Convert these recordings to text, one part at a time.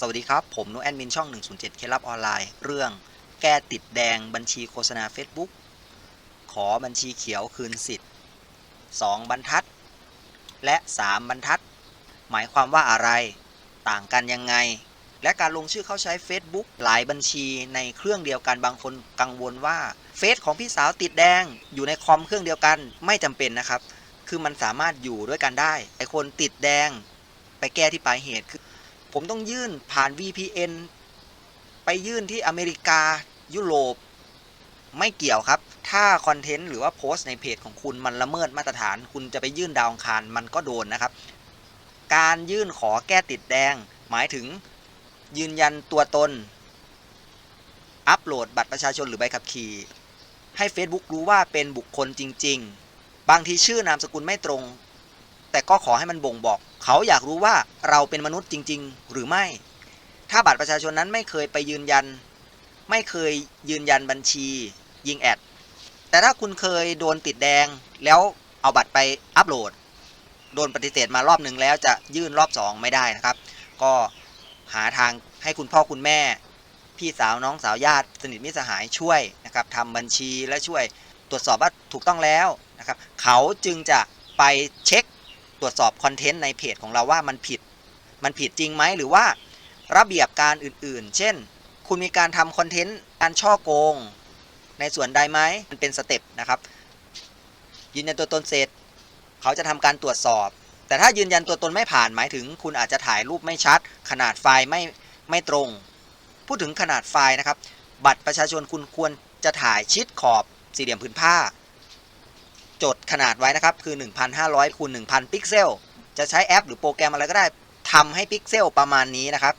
สวัสดีครับ ผมนุแอดมินช่อง 107 เคล็ดลับออนไลน์ เรื่องแก้ติดแดงบัญชีโฆษณา Facebook ขอบัญชีเขียวคืนสิทธิ์ 2 บรรทัด และ 3 บรรทัด หมายความว่าอะไร ต่างกันยังไง และการลงชื่อเข้าใช้ Facebook หลายบัญชีในเครื่องเดียวกันบางคนกังวลว่าเฟซของพี่สาวติดแดงอยู่ในคอมเครื่องเดียวกันไม่จำเป็นนะครับ คือมันสามารถอยู่ด้วยกันได้ไอคนติดแดงไปแก้ที่ปลายเหตุคือ ผมต้องยื่นผ่าน VPN ไปยื่นที่อเมริกายุโรป ไม่เกี่ยวครับ ถ้าคอนเทนต์หรือว่าโพสต์ในเพจของคุณมันละเมิดมาตรฐาน คุณจะไปยื่นดาวองคารมันก็โดนนะครับ การยื่นขอแก้ติดแดง หมายถึงยืนยันตัวตน อัปโหลดบัตรประชาชนหรือใบขับขี่ ให้ Facebook รู้ว่าเป็นบุคคลจริง ๆ บางทีชื่อนามสกุลไม่ตรง แต่ก็ขอให้มันบ่งบอก เขาอยากรู้ว่าเราเป็นมนุษย์จริง ๆ หรือไม่ ถ้าบัตรประชาชนนั้นไม่เคยไปยืนยัน ไม่เคยยืนยันบัญชียิงแอด แต่ถ้าคุณเคยโดนติดแดงแล้วเอาบัตรไปอัปโหลด โดนปฏิเสธมารอบหนึ่งแล้วจะยื่นรอบ2ไม่ได้นะครับ ก็หาทางให้คุณพ่อคุณแม่ พี่สาวน้องสาวญาติ สนิทมิตรสหายช่วยนะครับทำบัญชีและช่วยตรวจสอบว่าถูกต้องแล้วนะครับ เขาจึงจะไปเช็ค ตรวจสอบคอนเทนต์ในเพจของเราว่ามันผิด มันผิดจริงไหมหรือว่าระเบียบการอื่นๆ เช่น คุณมีการทำคอนเทนต์การช่อโกง ในส่วนใดไหมมันเป็นสเต็ปนะครับ ยืนยันตัวตนเสร็จ เขาจะทำการตรวจสอบ แต่ถ้ายืนยันตัวตนไม่ผ่านหมายถึง คุณอาจจะถ่ายรูปไม่ชัด ขนาดไฟล์ไม่ไม่ตรง พูดถึงขนาดไฟล์นะครับ บัตรประชาชนคุณควรจะถ่ายชิดขอบสี่เหลี่ยมผืนผ้า จดขนาดไว้นะครับ คือ 1,500คูณ1,000 พิกเซล จะใช้แอปหรือโปรแกรมอะไรก็ได้ทำให้พิกเซลประมาณนี้นะครับ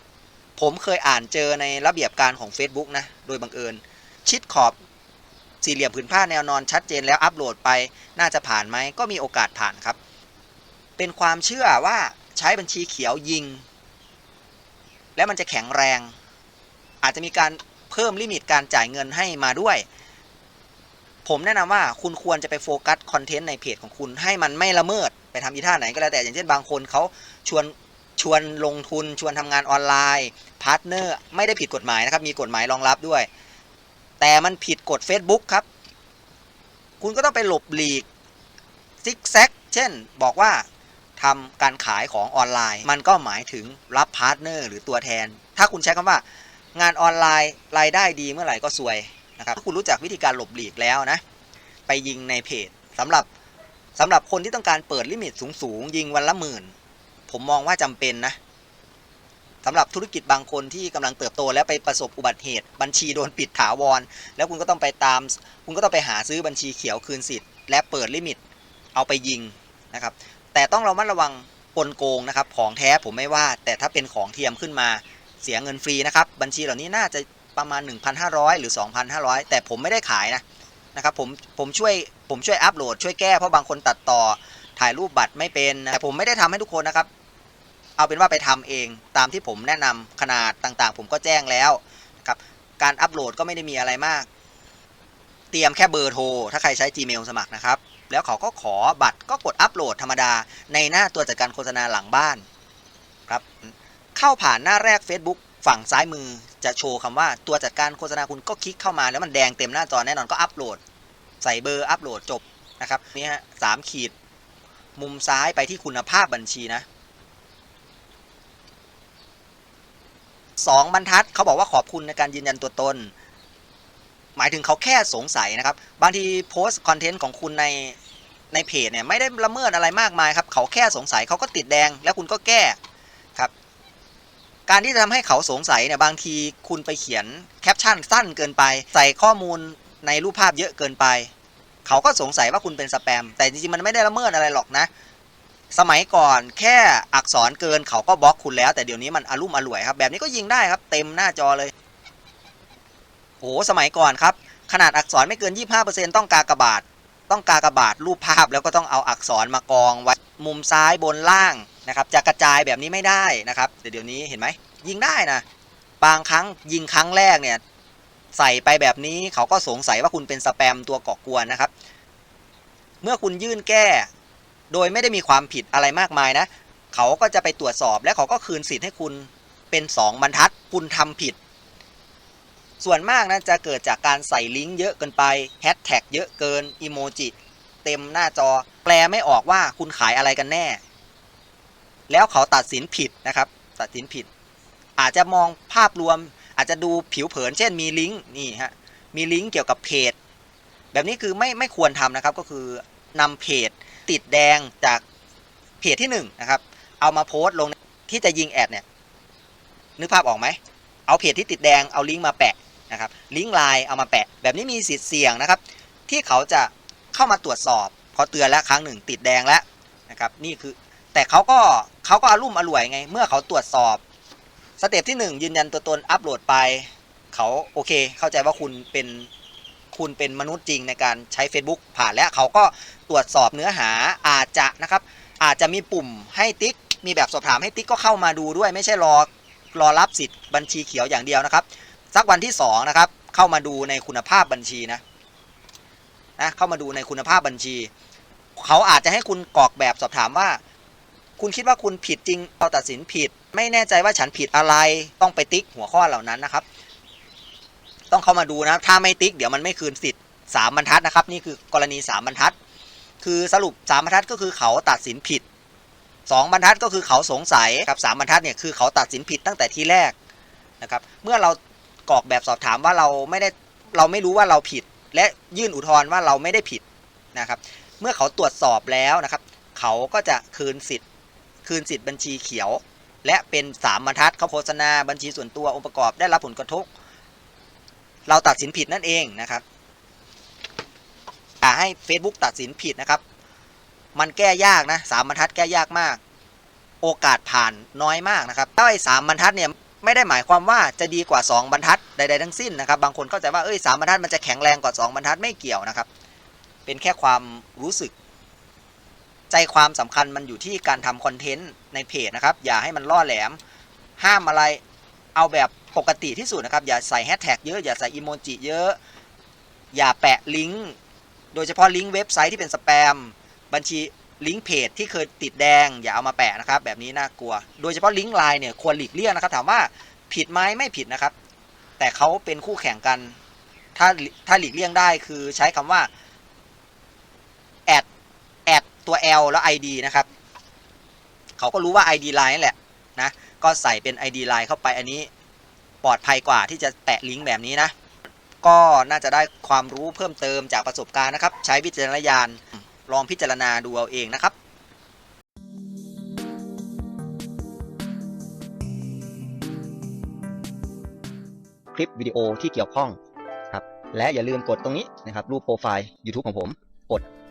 ผมเคยอ่านเจอในระเบียบการของ Facebook นะ โดยบังเอิญ ชิดขอบสี่เหลี่ยมผืนผ้าแนวนอนชัดเจนแล้วอัปโหลดไปน่าจะผ่านไหมก็มีโอกาสผ่านครับ เป็นความเชื่อว่าใช้บัญชีเขียวยิง แล้วมันจะแข็งแรง อาจจะมีการเพิ่มลิมิตการจ่ายเงินให้มาด้วย ผมแนะนำว่าคุณควรจะไปโฟกัสคอนเทนต์ในเพจของคุณให้มันไม่ละเมิดไปทำอีท่าไหนก็แล้วแต่อย่างเช่นบางคนเขาชวนชวนลงทุนชวนทำงานออนไลน์พาร์ทเนอร์ไม่ได้ผิดกฎหมายนะครับ มีกฎหมายรองรับด้วย แต่มันผิดกฎ Facebook ครับ คุณก็ต้องไปหลบหลีกซิกแซกเช่นบอกว่าทำการขายของออนไลน์ มันก็หมายถึงรับพาร์ทเนอร์หรือตัวแทน ถ้าคุณใช้คำว่า งานออนไลน์รายได้ดีเมื่อไหร่ก็สวย นะครับถ้าคุณรู้จักวิธีการหลบหลีกแล้วนะ ไปยิงในเพจสำหรับสำหรับคนที่ต้องการเปิดลิมิตสูงๆ ยิงวันละหมื่น ผมมองว่าจำเป็นนะสำหรับธุรกิจบางคนที่กำลังเติบโตแล้วไปประสบอุบัติเหตุ บัญชีโดนปิดถาวร แล้วคุณก็ต้องไปตาม คุณก็ต้องไปหาซื้อบัญชีเขียวคืนสิทธิ์ และเปิดลิมิต เอาไปยิงนะครับ แต่ต้องเรามัดระวังปนโกงนะครับ ของแท้ผมไม่ว่า แต่ถ้าเป็นของเทียมขึ้นมาเสียเงินฟรีนะครับ บัญชีเหล่านี้น่าจะ ประมาณ 1,500 หรือ 2,500 แต่ผมไม่ได้ขายนะนะครับผมผมช่วยผมช่วยอัปโหลดช่วยแก้เพราะบางคนตัดต่อถ่ายรูปบัตรไม่เป็นแต่ผมไม่ได้ทำให้ทุกคนนะครับ เอาเป็นว่าไปทำเองตามที่ผมแนะนำขนาดต่างๆ ผมก็แจ้งแล้วนะครับการอัปโหลดก็ไม่ได้มีอะไรมาก เตรียมแค่เบอร์โทรถ้าใครใช้ Gmail สมัครนะครับ แล้วเขาก็ขอบัตรก็กดอัปโหลดธรรมดา ในหน้าตัวจัดการโฆษณาหลังบ้านครับเข้าผ่านหน้าแรก Facebook ฝั่งซ้ายมือจะโชว์คำว่าตัวจัดการโฆษณาคุณก็คลิกเข้ามาแล้วมันแดงเต็มหน้าจอแน่นอนก็อัปโหลด ใส่เบอร์อัปโหลดจบนะครับนี่ฮะสามขีด มุมซ้ายไปที่คุณภาพบัญชีนะสองบรรทัดเขาบอกว่าขอบคุณในการยืนยันตัวตน หมายถึงเขาแค่สงสัยนะครับ บางทีโพสต์คอนเทนต์ของคุณในในเพจเนี่ยไม่ได้ละเมิดอะไรมากมายครับ เขาแค่สงสัยเขาก็ติดแดง แล้วคุณก็แก้ การที่จะทำให้เขาสงสัยเนี่ยบางทีคุณไปเขียนแคปชั่นสั้นเกินไป ใส่ข้อมูลในรูปภาพเยอะเกินไป เขาก็สงสัยว่าคุณเป็นสแปม แต่จริงๆมันไม่ได้ละเมิดอะไรหรอกนะ สมัยก่อนแค่อักษรเกินเขาก็บล็อกคุณแล้ว แต่เดี๋ยวนี้มันอารุ่มอร่วยครับ แบบนี้ก็ยิงได้ครับ เต็มหน้าจอเลยโอ้สมัยก่อนครับ ขนาดอักษรไม่เกิน 25%ต้องกากบาท ต้องกากบาทรูปภาพแล้วก็ต้องเอาอักษรมากองไว้มุมซ้ายบนล่าง นะครับจะกระจายแบบนี้ไม่ได้นะครับแต่เดี๋ยวนี้เห็นไหมยิงได้นะบางครั้งยิงครั้งแรกเนี่ยใส่ไปแบบนี้เขาก็สงสัยว่าคุณเป็นสแปมตัวก่อกวนนะครับ เมื่อคุณยื่นแก้ โดยไม่ได้มีความผิดอะไรมากมายนะ เขาก็จะไปตรวจสอบและเขาก็คืนสิทธิ์ให้คุณเป็น 2 บรรทัดคุณทำผิด ส่วนมากนะจะเกิดจากการใส่ลิงก์เยอะเกินไปแฮชแท็กเยอะเกินอีโมจิเต็มหน้าจอ แปลไม่ออกว่าคุณขายอะไรกันแน่ แล้วเขาตัดสินผิดนะครับ ตัดสินผิด อาจจะมองภาพรวม อาจจะดูผิวเผิน เช่นมีลิงก์นี่ฮะมีลิงก์เกี่ยวกับเพจ แบบนี้คือไม่ไม่ควรทำนะครับก็คือนำเพจติดแดงจากเพจที่หนึ่งนะครับ เอามาโพสต์ลงที่จะยิงแอดเนี่ยนึกภาพออกไหม เอาเพจที่ติดแดงเอาลิงก์มาแปะนะครับ ลิงก์ไลน์เอามาแปะ แบบนี้มีสิทธิ์เสี่ยงนะครับ ที่เขาจะเข้ามาตรวจสอบ พอเตือนแล้วครั้งหนึ่งติดแดงแล้วนะครับ นี่คือ แต่เขาก็เขาก็อารุ่มอร่วยไง เมื่อเขาตรวจสอบ สเต็ปที่หนึ่งยืนยันตัวตนอัปโหลดไป เขาโอเค เข้าใจว่าคุณเป็นคุณเป็นมนุษย์จริงในการใช้ Facebook ผ่านแล้วเขาก็ตรวจสอบเนื้อหาอาจจะนะครับ อาจจะมีปุ่มให้ติ๊ก มีแบบสอบถามให้ติ๊กก็เข้ามาดูด้วย ไม่ใช่รอรอรับสิทธิ์บัญชีเขียวอย่างเดียวนะครับ สักวันที่2นะครับเข้ามาดูในคุณภาพบัญชีนะนะเข้ามาดูในคุณภาพบัญชี เขาอาจจะให้คุณกรอกแบบสอบถามว่า คุณคิดว่าคุณผิดจริงเราตัดสินผิด ไม่แน่ใจว่าฉันผิดอะไร ต้องไปติ๊กหัวข้อเหล่านั้นนะครับ ต้องเข้ามาดูนะ ถ้าไม่ติ๊กเดี๋ยวมันไม่คืนสิทธิ์สามบรรทัดนะครับ นี่คือกรณีสามบรรทัด คือสรุปสามบรรทัดก็คือเขาตัดสินผิดสองบรรทัดก็คือเขาสงสัยครับสามบรรทัดเนี่ยคือเขาตัดสินผิดตั้งแต่ที่แรกนะครับ เมื่อเรากรอกแบบสอบถามว่าเราไม่ได้เราไม่รู้ว่าเราผิด และยื่นอุทธรณ์ว่าเราไม่ได้ผิดนะครับ เมื่อเขาตรวจสอบแล้วนะครับ เขาก็จะคืนสิทธิ์ คืนสิทธิ์บัญชีเขียว และเป็นสามบรรทัดเขาโฆษณาบัญชีส่วนตัวองค์ประกอบได้รับผลกระทบ เราตัดสินผิดนั่นเองนะครับอ่าให้ Facebook ตัดสินผิดนะครับ มันแก้ยากนะสามบรรทัดแก้ยากมาก โอกาสผ่านน้อยมากนะครับถ้าไอ้สามบรรทัดเนี่ยไม่ได้หมายความว่าจะดีกว่า 2 บรรทัดใดๆทั้งสิ้นนะครับบางคนเข้าใจว่าเอ้ยสามบรรทัดมันจะแข็งแรงกว่า 2 บรรทัดไม่เกี่ยวนะครับ เป็นแค่ความรู้สึก ใจความสำคัญมันอยู่ที่การทำคอนเทนต์ในเพจนะครับ อย่าให้มันล่อแหลม ห้ามอะไรเอาแบบปกติที่สุดนะครับ อย่าใส่แฮชแท็กเยอะ อย่าใส่อีโมจิเยอะ อย่าแปะลิงก์ โดยเฉพาะลิงก์เว็บไซต์ที่เป็นสแปม บัญชีลิงก์เพจที่เคยติดแดง อย่าเอามาแปะนะครับ แบบนี้น่ากลัว โดยเฉพาะลิงก์ไลน์เนี่ยควรหลีกเลี่ยงนะครับ ถามว่าผิดไหมไม่ผิดนะครับ แต่เขาเป็นคู่แข่งกัน ถ้าถ้าหลีกเลี่ยงได้คือใช้คำว่า ตัว L แล้ว ID นะครับ เขาก็รู้ว่า ID line นั่นแหละนะ ก็ใส่เป็น ID line เข้าไปอันนี้ปลอดภัยกว่าที่จะแตะลิงก์แบบนี้นะ ก็น่าจะได้ความรู้เพิ่มเติมจากประสบการณ์นะครับ ใช้วิจารณญาณลองพิจารณาดูเอาเองนะครับคลิปวิดีโอที่เกี่ยวข้องครับ และอย่าลืมกดตรงนี้นะครับ รูปโปรไฟล์ YouTube ของผม กด